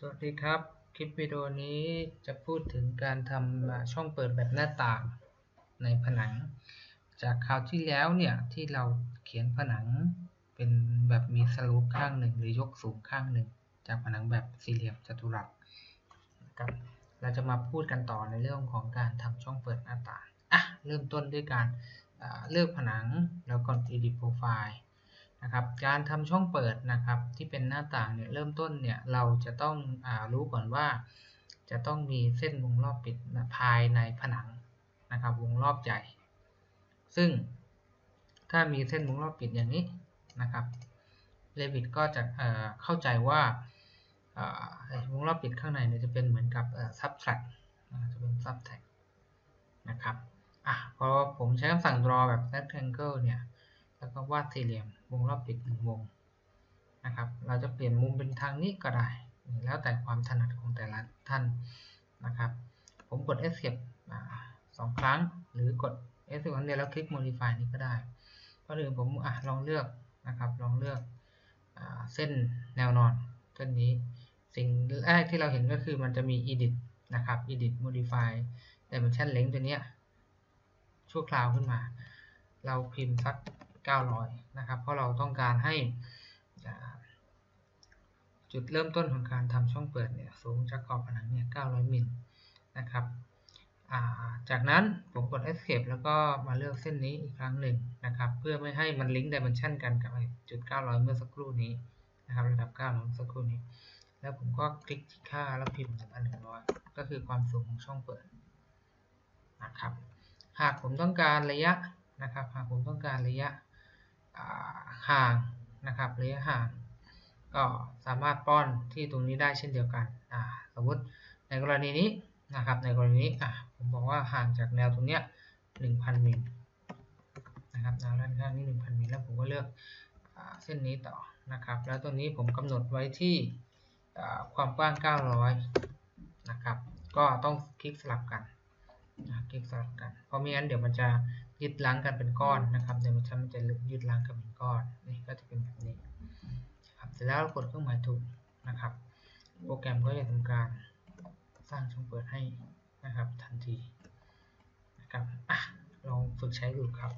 สวัสดีครับ คลิปวิดีโอนี้จะพูดถึงการทำช่องเปิดแบบหน้าต่างในผนัง จากคราวที่แล้วเนี่ยที่เราเขียนผนังเป็นแบบมีสลูปข้างหนึ่งหรือยกสูงข้างหนึ่ง จากผนังแบบสี่เหลี่ยมจัตุรัสนะครับเราจะมาพูดกันต่อในเรื่องของการทำช่องเปิดหน้าต่างอะเริ่มต้นด้วยการเลือกผนังแล้วก็ edit profile นะครับการทำช่องเปิดนะครับที่เป็นหน้าต่างเนี่ยเริ่มต้นเนี่ยเราจะต้องอรู้ก่อนว่า จะต้องมีเส้นวงรอบปิดภายในผนังนะครับวงรอบใหญ่ซึ่งถ้ามีเส้นวงรอบปิดอย่างนี้นะครับเ e วิ t ก็จะเเข้าใจว่าวงรอบปิดข้างในเนี่ยจะเป็นเหมือนกับซับแทร็กจะเป็นซับแทร็กนะครับอะพอผมใช้คำสั่ง draw แบบ rectangle เนี่ย แล้วก็วาดสี่เหลี่ยมวงรอบปิดหนึ่งวงนะครับ เราจะเปลี่ยนมุมเป็นทางนี้ก็ได้ แล้วแต่ความถนัดของแต่ละท่านนะครับ ผมกด Escape สองครั้ง หรือกด Escape ครั้งเดียวแล้วคลิก Modify นี้ก็ได้ก็อื่นผมอลองเลือกนะครับลองเลือกเส้นแนวนอนเส้นนี้สิ่งแรกที่เราเห็นก็คือมันจะมี Edit นะครับ Edit Modify Dimension Length ตัวนี้ชั่วคราวขึ้นมา เราพิมพ์สัก 900นะครับ เพราะเราต้องการให้จุดเริ่มต้นของการทำช่องเปิดเนี่ยสูงจากขอบผนังเนี่ย 900 มิลนะครับจากนั้นผมกด escape แล้วก็มาเลือกเส้นนี้อีกครั้งหนึ่งนะครับ เพื่อไม่ให้มันลิงก์ดิเมนชันกันกับจุด 900 เมื่อสักครู่นี้นะครับระดับ 900 เมื่อสักครู่นี้ แล้วผมก็คลิกที่ค่าแล้วพิมพ์1,100ก็คือความสูงของช่องเปิดนะครับ หากผมต้องการระยะนะครับ หากผมต้องการระยะ ห่างนะครับระยะห่าง ก็สามารถป้อนที่ตรงนี้ได้เช่นเดียวกันสมมติในกรณีนี้นะครับในกรณีนี้ผมบอกว่าห่างจากแนวตรงเนี้ย1,000 มิลนะครับแนวด้านข้างนี้ 1,000 มิลแล้วผมก็เลือกเส้นนี้ต่อนะครับ แล้วตัวนี้ผมกำหนดไว้ที่ความกว้าง 900 นะครับ ก็ต้องคลิกสลับกันคลิกสลับกัน เพราะไม่งั้นเดี๋ยวมันจะยึดล้างกันเป็นก้อนนะครับเดี๋ยว ยึดล้างกับเป็นก้อนนี่ก็จะเป็นแบบนี้ครับเสร็จแล้วกดเครื่องหมายถูกนะครับ โปรแกรมก็จะทำการสร้างช่องเปิดให้นะครับทันทีนะครับอะลองฝึกใช้ดูครับ